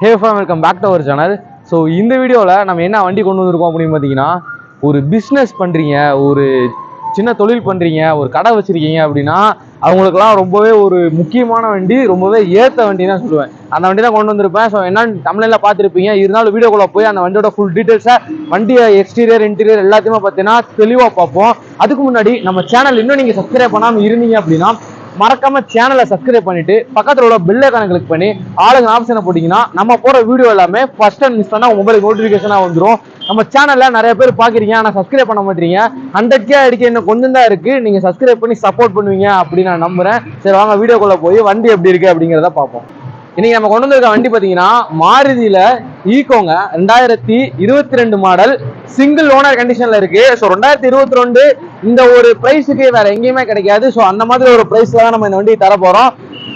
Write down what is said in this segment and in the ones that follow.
Hey fam welcome back to our channel so இந்த வீடியோவில் நம்ம என்ன வண்டி கொண்டு வந்திருக்கோம் அப்படின்னு பார்த்தீங்கன்னா ஒரு பிஸ்னஸ் பண்ணுறீங்க ஒரு சின்ன தொழில் பண்ணுறீங்க ஒரு கடை வச்சுருக்கீங்க அப்படின்னா அவங்களுக்குலாம் ரொம்பவே ஒரு முக்கியமான வண்டி ரொம்பவே ஏற்ற வண்டி தான் சொல்லுவேன். அந்த வண்டி தான் கொண்டு வந்திருப்பேன். ஸோ என்னன்னு தமிழில் பார்த்துருப்பீங்க. இருந்தாலும் வீடியோக்குள்ளே போய் அந்த வண்டியோட ஃபுல் டீட்டெயில்ஸை வண்டியை எக்ஸ்டீரியர் இன்டீரியர் எல்லாத்தையுமே பார்த்தீங்கன்னா தெளிவாக பார்ப்போம். அதுக்கு முன்னாடி நம்ம சேனல் இன்னும் நீங்கள் சப்ஸ்கிரைப் பண்ணாமல் இருந்தீங்க அப்படின்னா மறக்காம சேனலை சப்ஸ்கிரைப் பண்ணிட்டு பக்கத்தில் உள்ள பெல் கணக்கு கிளிக் பண்ணி ஆளுங்க ஆப்ஷனை போட்டிங்கன்னா நம்ம போகிற வீடியோ எல்லாமே ஃபர்ஸ்ட் டைம் மிஸ் பண்ணால் மொபைலுக்கு நோட்டிஃபிகேஷனாக வந்துடும் நம்ம சேனலில் நிறைய பேர் பார்க்குறீங்க ஆனால் சப்ஸ்கிரைப் பண்ண மாட்டீங்க. ஹண்ட்ரட் கே அடிக்க இன்னும் கொஞ்சம் தான் இருக்குது நீங்கள் சப்ஸ்கிரைப் பண்ணி சப்போர்ட் பண்ணுவீங்க அப்படின்னு நான் நம்புகிறேன் சரி வாங்க வீடியோக்குள்ளே போய் வண்டி எப்படி இருக்குது அப்படிங்கிறத பார்ப்போம். இன்னைக்கு நம்ம கொண்டு வந்திருக்க வண்டி பாத்தீங்கன்னா மாருதியில ஈகோங்க. ரெண்டாயிரத்தி இருபத்தி ரெண்டு மாடல் சிங்கிள் ஓனர் கண்டிஷன்ல இருக்கு. ஸோ ரெண்டாயிரத்தி இருபத்தி ரெண்டு இந்த ஒரு பிரைஸுக்கு வேற எங்கேயுமே கிடைக்காது. ஸோ அந்த மாதிரி ஒரு பிரைஸ்ல தான் நம்ம இந்த வண்டியை தர போறோம்.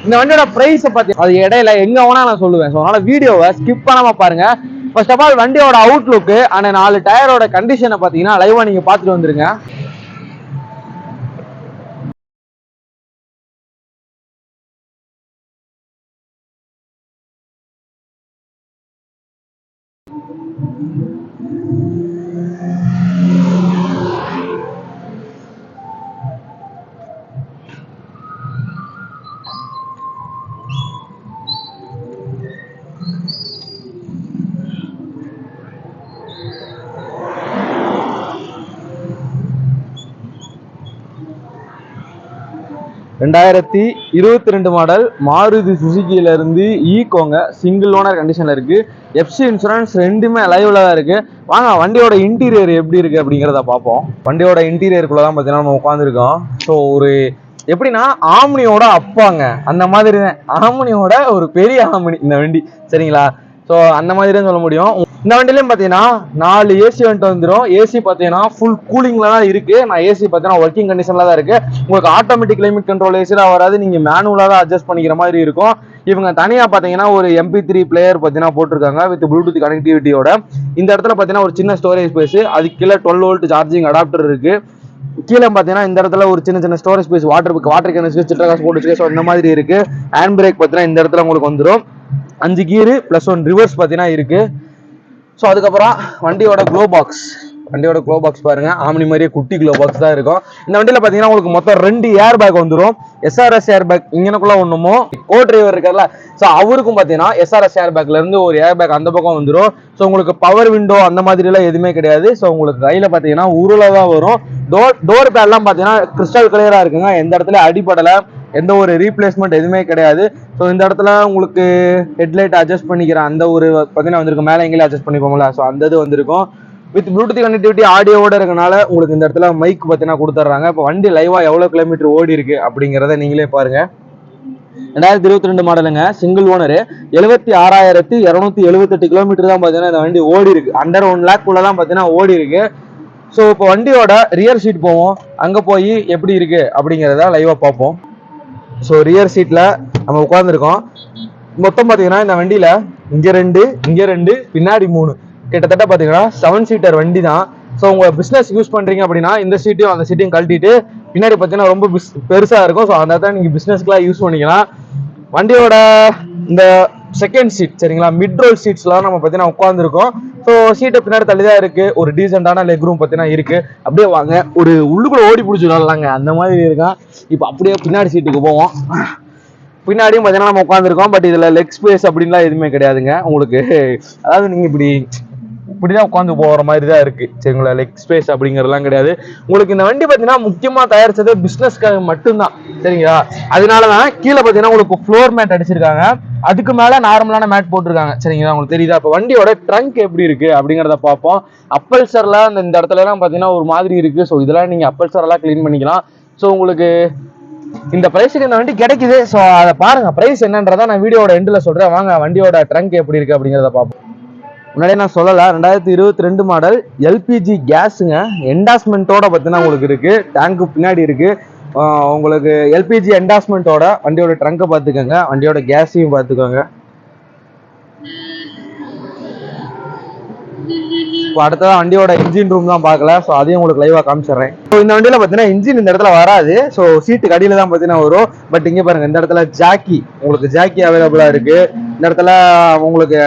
இந்த வண்டியோட பிரைஸ் பத்தி அது இடையில எங்க வேணா நான் சொல்லுவேன். ஸோ அதனால வீடியோவை ஸ்கிப் பண்ணாம பாருங்க. ஃபர்ஸ்ட் ஆஃப் ஆல் வண்டியோட அவுட்லுக்கு அந்த நாலு டயரோட கண்டிஷனை பார்த்தீங்கன்னா லைவாக நீங்கள் பார்த்துட்டு வந்துருங்க. Thank you. ரெண்டாயிரத்தி இருபத்தி ரெண்டு மாடல் மாருதி சுசுகியில இருந்து ஈகோங்க சிங்கிள் ஓனர் கண்டிஷன்ல இருக்கு. எஃப்சி இன்சூரன்ஸ் ரெண்டுமே லைவ்ல தான் இருக்கு. வாங்க வண்டியோட இன்டீரியர் எப்படி இருக்கு அப்படிங்கிறத பார்ப்போம். வண்டியோட இன்டீரியருக்குள்ள தான் பார்த்தீங்கன்னா நம்ம உட்காந்துருக்கோம் ஸோ ஒரு எப்படின்னா ஆம்னியோட அப்பாங்க. அந்த மாதிரி தான் ஆம்னியோட ஒரு பெரிய ஆம்னி இந்த வண்டி. சரிங்களா? ஸோ அந்த மாதிரி தான் சொல்ல முடியும். இந்த வண்டிலையும் பார்த்தீங்கன்னா நாலு ஏசி வந்துட்டு வந்துடும் ஏசி பார்த்தீங்கன்னா ஃபுல் கூலிங்கில் தான் இருக்கு. நான் ஏசி பார்த்தீங்கன்னா ஒர்க்கிங் கண்டிஷன்ல தான் இருக்கு. உங்களுக்கு ஆட்டோமேட்டிக் கிளைமேட் கண்ட்ரோல் ஏசிலாம் வராது. நீங்க மேனுவலாக தான் அட்ஜஸ்ட் பண்ணிக்கிற மாதிரி இருக்கும். இவங்க தனியாக பார்த்தீங்கன்னா ஒரு எம்பி த்ரீ பிளேயர் பார்த்தீங்கன்னா போட்டிருக்காங்க வித் ப்ளூடூத் கனெக்டிவிட்டியோட இந்த இடத்துல பார்த்தீங்கன்னா ஒரு சின்ன ஸ்டோரேஜ் ஸ்பேஸ் அதுக்கு கீழே டுவெல் வோல்ட் சார்ஜிங் அடாப்டர் இருக்கு. கீழே பார்த்தீங்கன்னா இந்த இடத்துல ஒரு சின்ன சின்ன storage space water water can sitter காசு போட்டு ஸோ இந்த மாதிரி இருக்கு. ஹேண்ட் பிரேக் பார்த்தீங்கன்னா இந்த இடத்துல உங்களுக்கு வந்துடும் அஞ்சு கீரு ப்ளஸ் ஒன் ரிவர்ஸ் பார்த்தீங்கன்னா இருக்குது ஸோ அதுக்கப்புறம் வண்டியோட க்ளோ பாக்ஸ் வண்டியோட க்ளோ பாக்ஸ் பாருங்கள் ஆம்னி மாதிரியே குட்டி க்ளோ பாக்ஸ் தான் இருக்கும். இந்த வண்டியில் பார்த்தீங்கன்னா உங்களுக்கு மொத்தம் ரெண்டு ஏர் பேக் வந்துடும் எஸ்ஆர்எஸ் ஏர் பேக் இங்கனக்குள்ளே ஒன்றுமோ கோ டிரைவர் இருக்கார்ல. ஸோ அவருக்கும் பார்த்தீங்கன்னா எஸ்ஆர்எஸ் ஏர் பேக்லேருந்து ஒரு ஏர் பேக் அந்த பக்கம் வந்துடும் ஸோ உங்களுக்கு பவர் விண்டோ அந்த மாதிரிலாம் எதுவுமே கிடையாது. ஸோ உங்களுக்கு கையில் பார்த்தீங்கன்னா உருளை தான் வரும் டோர் டோர் பேட்லாம் பார்த்தீங்கன்னா கிறிஸ்டல் கிளியராக இருக்குங்க. எந்த இடத்துல அடிப்படலை எந்த ஒரு ரீப்ளேஸ்மெண்ட் எதுவுமே கிடையாது. ஸோ இந்த இடத்துல உங்களுக்கு ஹெட்லைட் அட்ஜஸ்ட் பண்ணிக்கிற அந்த ஒரு பார்த்தீங்கன்னா வந்திருக்கும் மேலே எங்கேயும் அட்ஜஸ்ட் பண்ணிப்போம்ல. ஸோ அந்த இது வந்திருக்கும். வித் ப்ளூடூத் கனெக்டிவிட்டி ஆடியோவோட இருக்கனால உங்களுக்கு இந்த இடத்துல மைக் பார்த்தீங்கன்னா கொடுத்துட்றாங்க இப்போ வண்டி லைவாக எவ்வளோ கிலோமீட்டர் ஓடி இருக்கு அப்படிங்கிறத நீங்களே பாருங்கள் ரெண்டாயிரத்தி இருபத்தி ரெண்டு மாடலுங்க. சிங்கிள் ஓனர் எழுபத்தி ஆறாயிரத்தி இரநூத்தி எழுபத்தெட்டு கிலோமீட்டர் தான் பார்த்தீங்கன்னா இந்த வண்டி ஓடி இருக்கு. அண்டர் ஒன் லேக் குள்ள தான் பார்த்தீங்கன்னா ஓடி இருக்கு. ஸோ இப்போ வண்டியோட ரியர் சீட் போவோம். அங்கே போய் எப்படி இருக்கு அப்படிங்கிறத லைவாக பார்ப்போம். ஸோ ரியர் சீட்டில் நம்ம உட்காந்துருக்கோம் மொத்தம் பார்த்தீங்கன்னா இந்த வண்டியில் இங்கே ரெண்டு இங்கே ரெண்டு பின்னாடி மூணு. கிட்டத்தட்ட பார்த்தீங்கன்னா செவன் சீட்டர் வண்டி தான். ஸோ உங்கள் பிஸ்னஸ் யூஸ் பண்ணுறீங்க அப்படின்னா இந்த சீட்டையும் அந்த சீட்டையும் கழட்டிட்டு பின்னாடி பார்த்தீங்கன்னா ரொம்ப பிஸ் பெருசாக இருக்கும். ஸோ அந்த இடத்துல நீங்கள் பிஸ்னஸ்க்குலாம் யூஸ் பண்ணிக்கலாம். வண்டியோட இந்த செகண்ட் சீட் சரிங்களா? மிட் ரோல் சீட்ஸ்லாம் நம்ம பார்த்தீங்கன்னா உட்காந்துருக்கோம் ஸோ சீட்டை பின்னாடி தள்ளி தான் இருக்கு. ஒரு டீசெண்டான லெக் ரூம் பார்த்தீங்கன்னா இருக்கு. அப்படியே வாங்க. ஒரு உள்ளுக்குள்ள ஓடி பிடிச்சி விளாட்லாங்க. அந்த மாதிரி இருக்கான். இப்போ அப்படியே பின்னாடி சீட்டுக்கு போவோம். பின்னாடியும் பார்த்தீங்கன்னா நம்ம உட்காந்துருக்கோம் பட் இதில் லெக் ஸ்பேஸ் அப்படின்லாம் எதுவுமே கிடையாதுங்க. உங்களுக்கு அதாவது நீங்கள் இப்படி இப்படிதான் உட்காந்து போகிற மாதிரி தான் இருக்கு. சரிங்களா? லெக் ஸ்பேஸ் அப்படிங்கிறதுலாம் கிடையாது. உங்களுக்கு இந்த வண்டி பார்த்தீங்கன்னா முக்கியமாக தயாரிச்சது பிஸ்னஸ்க்காக மட்டும்தான். சரிங்களா? அதனால தான் கீழே பார்த்தீங்கன்னா உங்களுக்கு ஃப்ளோர் மேட் அடிச்சிருக்காங்க. அதுக்கு மேலே நார்மலான மேட் போட்டிருக்காங்க. சரிங்களா? உங்களுக்கு தெரியுதா? இப்போ வண்டியோட ட்ரங்க் எப்படி இருக்கு அப்படிங்கிறத பார்ப்போம். அப்பல்சரில் அந்த இந்த இடத்துல எல்லாம் பார்த்தீங்கன்னா ஒரு மாதிரி இருக்கு. ஸோ இதெல்லாம் நீங்கள் அப்பல்சரெல்லாம் க்ளீன் பண்ணிக்கலாம். ஸோ உங்களுக்கு இந்த பிரைஸுக்கு இந்த வண்டி கிடைக்குது. ஸோ அதை பாருங்க. பிரைஸ் என்னன்றதை நான் வீடியோட எண்டில் சொல்றேன். வாங்க வண்டியோட ட்ரங்க் எப்படி இருக்கு அப்படிங்கிறத பார்ப்போம். முன்னாடியே நான் சொல்லலை ரெண்டாயிரத்தி இருபத்தி ரெண்டு மாடல் எல்பிஜி கேஸுங்க என்டாஸ்மெண்ட்டோட பார்த்தீங்கன்னா உங்களுக்கு இருக்கு. டேங்க்கு பின்னாடி இருக்கு. உங்களுக்கு எல்பிஜி என்டாஸ்மெண்ட்டோட வண்டியோட ட்ரங்கை பார்த்துக்கோங்க. வண்டியோட கேஸையும் பார்த்துக்கோங்க. இப்போ அடுத்ததான் வண்டியோட இன்ஜின் ரூம் தான் பார்க்கல. ஸோ அதையும் உங்களுக்கு லைவாக காமிச்சிடுறேன். ஸோ இந்த வண்டியில் பார்த்தீங்கன்னா இன்ஜின் இந்த இடத்துல வராது. ஸோ சீட்டுக்கு அடியில் தான் பார்த்தீங்கன்னா வரும். பட் இங்கே பாருங்கள் இந்த இடத்துல ஜாக்கி உங்களுக்கு ஜாக்கி அவைலபிளாக இருக்குது இந்த இடத்துல உங்களுக்கு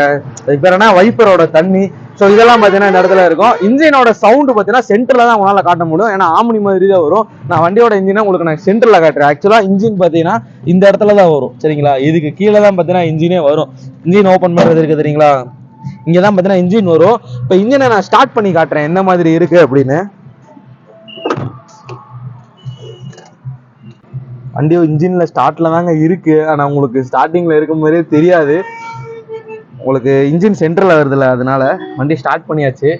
இப்போ என்ன வைப்பரோட தண்ணி ஸோ இதெல்லாம் பார்த்தீங்கன்னா இந்த இடத்துல இருக்கும். இன்ஜினோட சவுண்டு பார்த்தீங்கன்னா சென்டரில் தான் உங்களால் காட்ட முடியும். ஏன்னா ஆம்னி மாதிரி தான் வரும். நான் வண்டியோட இன்ஜினை உங்களுக்கு நான் சென்டரில் காட்டுறேன். ஆக்சுவலாக இன்ஜின் பார்த்தீங்கன்னா இந்த இடத்துல தான் வரும். சரிங்களா? இதுக்கு கீழே தான் பார்த்தீங்கன்னா இன்ஜினே வரும். இன்ஜின் ஓப்பன் பண்ணுறது இருக்குது தெரியுங்களா? இங்கே தான் பார்த்தீங்கன்னா இன்ஜின் வரும். இப்போ இன்ஜினை நான் ஸ்டார்ட் பண்ணி காட்டுறேன். என்ன மாதிரி இருக்கு அப்படின்னு. வண்டி இன்ஜின்ல ஸ்டார்ட்ல தாங்க இருக்கு. ஆனால் உங்களுக்கு ஸ்டார்டிங்கில் இருக்கும் மாதிரியே தெரியாது. உங்களுக்கு இன்ஜின் சென்டரில் வருதில்ல அதனால வண்டி ஸ்டார்ட் பண்ணியாச்சு.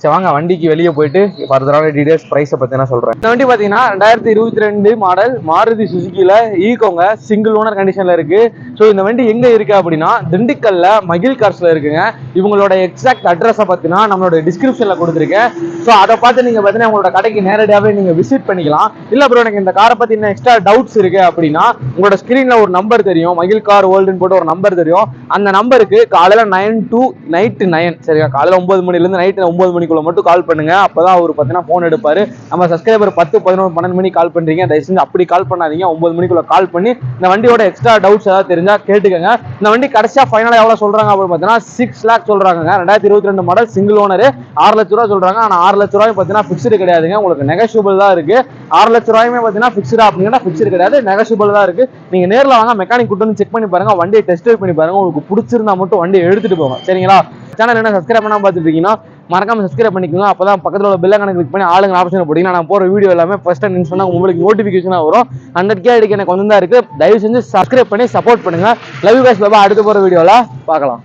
சரி வாங்க வண்டிக்கு வெளியே போயிட்டு ஃபர்தரான டீடைல்ஸ் ப்ரைஸை பற்றி நான் சொல்கிறேன் இந்த வண்டி பார்த்தீங்கன்னா ரெண்டாயிரத்தி இருபத்தி ரெண்டு மாடல் மாருதி சுசுக்கியில் ஈகோங்க சிங்கிள் ஓனர் கண்டிஷனில் இருக்கு. ஸோ இந்த வண்டி எங்கே இருக்கு அப்படின்னா திண்டுக்கல்ல மகிழ் கார்ஸில் இருக்குங்க. இவங்களோட எக்ஸாக்ட் அட்ரஸை பார்த்தீங்கன்னா நம்மளோட டிஸ்கிரிப்ஷனில் கொடுத்துருக்கேன். ஸோ அதை பார்த்து நீங்கள் பார்த்தீங்கன்னா உங்களோட கடைக்கு நேரடியாகவே நீங்கள் விசிட் பண்ணிக்கலாம். இல்லை அப்புறம் எனக்கு இந்த காரை பற்றி இன்னும் எக்ஸ்ட்ரா டவுட்ஸ் இருக்கு அப்படின்னா உங்களோட ஸ்க்ரீனில் ஒரு நம்பர் தெரியும். மகிழ் கார் வேர்ல்டுன்னு போட்டு ஒரு நம்பர் தெரியும். அந்த நம்பருக்கு காலையில் நைன் டு நைட்டு நைன் சரியா? காலையில் ஒன்பது மணிலேருந்து நைட்டு ஒன்பது மணிக்குள்ள மட்டும் கால் பண்ணுங்க. அப்பதான் அவர் பார்த்தீங்கன்னா ஃபோன் எடுப்பாரு. நம்ம சப்ஸ்கிரைபர் பத்து பதினொன்று பன்னெண்டு மணிக்கு கால் பண்றீங்க. தயவு செஞ்சு அப்படி கால் பண்ணாதீங்க. ஒன்பது மணிக்குள்ள கால் பண்ணி இந்த வண்டியோட எக்ஸ்ட்ரா டவுட்ஸ் ஏதாவது தெரிஞ்சா கேட்டுக்கங்க. இந்த வண்டி கடைசியா ஃபைனலாக எவ்வளோ சொல்றாங்க அப்படின்னு பார்த்தீங்கன்னா சிக்ஸ் லேக் சொல்றாங்க ரெண்டாயிரத்தி இருபத்தி ரெண்டு மாடல் சிங்கிள் ஓனர் ஆறு லட்ச ரூபா சொல்றாங்க. ஆனால் ஆறு லட்ச ரூபாய் பார்த்தீங்கன்னா ஃபிக்ஸ்டு கிடையாதுங்க. உங்களுக்கு நெகஷியபிள் தான் இருக்கு. ஆறு லட்ச ரூபாயுமே பார்த்தீங்கன்னா ஃபிக்ஸ்டா அப்படின்னா ஃபிக்ஸ்டு கிடையாது. நெகஷியபிள் தான் இருக்கு. நீங்க நேரில் வாங்க. மெக்கானிக் கூட்டு வந்து செக் பண்ணி பாருங்க. வண்டியை டெஸ்ட் பண்ணி பாருங்க. உங்களுக்கு பிடிச்சிருந்தா மட்டும் வண்டியை எடுத்துட்டு போங்க. சரிங்களா? சேனல் என்ன சப்ஸ்கிரைப் பண்ணாம பார்த்துட்டு இருக்கீங்கன்னா மறக்காம சப்ஸ்கிரைப் பண்ணிக்கோங்க. அப்பதான் பக்கத்துல உள்ள பெல் கணக்கு கிளிக் பண்ணி ஆளுங்க ஆப்ஷன் போட்டீங்கன்னா நான் போற வீடியோ எல்லாமே ஃபர்ஸ்ட் டைம் சொன்னா உங்களுக்கு நோட்டிஃபிகேஷனா வரும். ஹண்ட்ரட் கே அடிக்க எனக்கு வந்து தான் இருக்கு. தயவு செஞ்சு சப்ஸ்கிரைப் பண்ணி சப்போர்ட் பண்ணுங்க. Love you guys. பாபா அடுத்து போற வீடியோல பார்க்கலாம்.